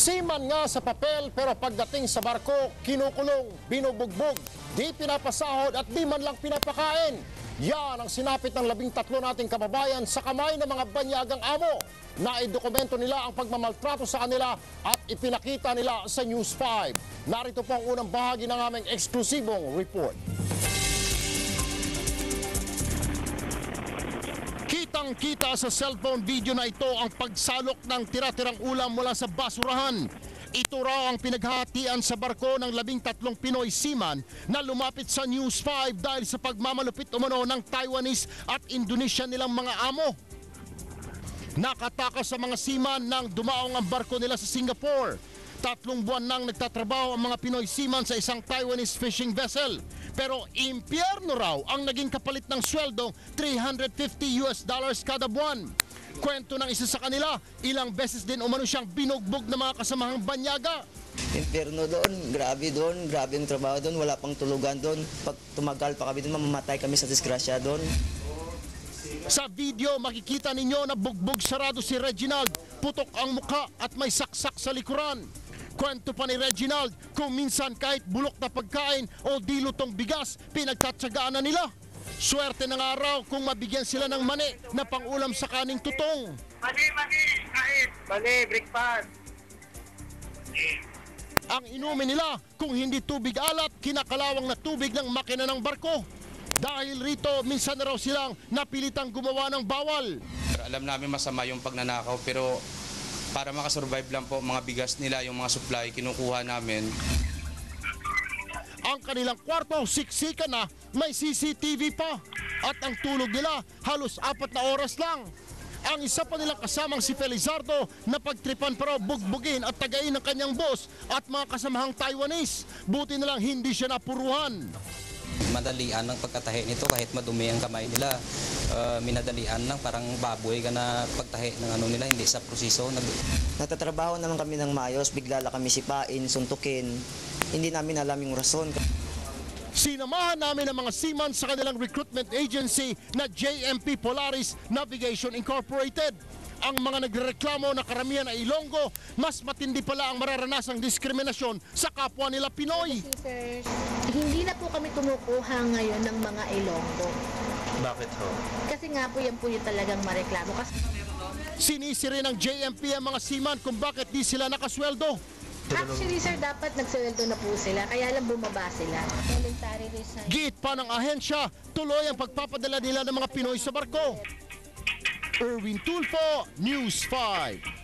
Seaman nga sa papel pero pagdating sa barko, kinukulong, binubugbog, di pinapasahod at di man lang pinapakain. Yan ang sinapit ng labing tatlo nating kababayan sa kamay ng mga banyagang amo. Naidokumento nila ang pagmamaltrato sa kanila at ipinakita nila sa News 5. Narito po ang unang bahagi ng aming eksklusibong report. Kitang-kita sa cellphone video na ito ang pagsalok ng tira-tirang ulam mula sa basurahan. Ito raw ang pinaghatian sa barko ng labing tatlong Pinoy seaman na lumapit sa News 5 dahil sa pagmamalupit umano ng Taiwanese at Indonesian nilang mga amo. Nakatakas sa mga seaman nang dumaong ang barko nila sa Singapore. Tatlong buwan nang nagtatrabaho ang mga Pinoy seaman sa isang Taiwanese fishing vessel. Pero impyerno raw ang naging kapalit ng sweldo 350 US dollars kada buwan. Kwento ng isa sa kanila, ilang beses din umano siyang binugbog ng mga kasamahang banyaga. Impyerno doon, grabe doon, grabe ang trabaho doon, wala pang tulugan doon. Pag tumagal pa kami doon, mamamatay kami sa disgrasya doon. Sa video, makikita ninyo na bugbog sarado si Reginald. Putok ang mukha at may saksak sa likuran. Kwento pa ni Reginald kung minsan kahit bulok na pagkain o dilutong bigas, pinagtatsagaan na nila. Swerte ng araw kung mabigyan sila ng mani na pangulam sa kaning tutong. Mali, mali, kain. Mali, breakfast. Ang inumin nila kung hindi tubig alat, kinakalawang na tubig ng makina ng barko. Dahil rito, minsan na raw silang napilitang gumawa ng bawal. Alam namin masama yung pagnanakaw pero para makasurvive lang po mga bigas nila, yung mga supply kinukuha namin. Ang kanilang kwarto, siksika na, may CCTV pa. At ang tulog nila, halos apat na oras lang. Ang isa pa nilang kasamang si Felizardo na pagtripan pa raw bugbugin at tagain ng kanyang boss at mga kasamahang Taiwanese. Buti na lang hindi siya napuruhan. Madalian ng pagkatahi nito kahit madumi ang kamay nila. Uh, minadalian lang parang baboy ka na pagtahi ng ano nila hindi sa proseso. Nag, Natatrabaho naman kami ng mayos, bigla lang kami sipain, suntukin. Hindi namin alam yung rason. Sinamahan namin ang mga seaman sa kanilang recruitment agency na JMP Polaris Navigation Incorporated. Ang mga nagrereklamo na karamihan ay Ilonggo, mas matindi pala ang mararanasang diskriminasyon sa kapwa nila Pinoy. Sir, hindi na po kami kumukuha ngayon ng mga Ilonggo. Bakit ho? Kasi nga po yan po yung talagang mareklamo. Kasi Sinisi rin ng JMP ang mga seaman kung bakit di sila nakasweldo. actually sir, dapat nagsweldo na po sila. Kaya lang bumaba sila. Voluntary resign. Giit pa ng ahensya, tuloy ang pagpapadala nila ng mga Pinoy sa barko. Erwin Tulfo, News 5.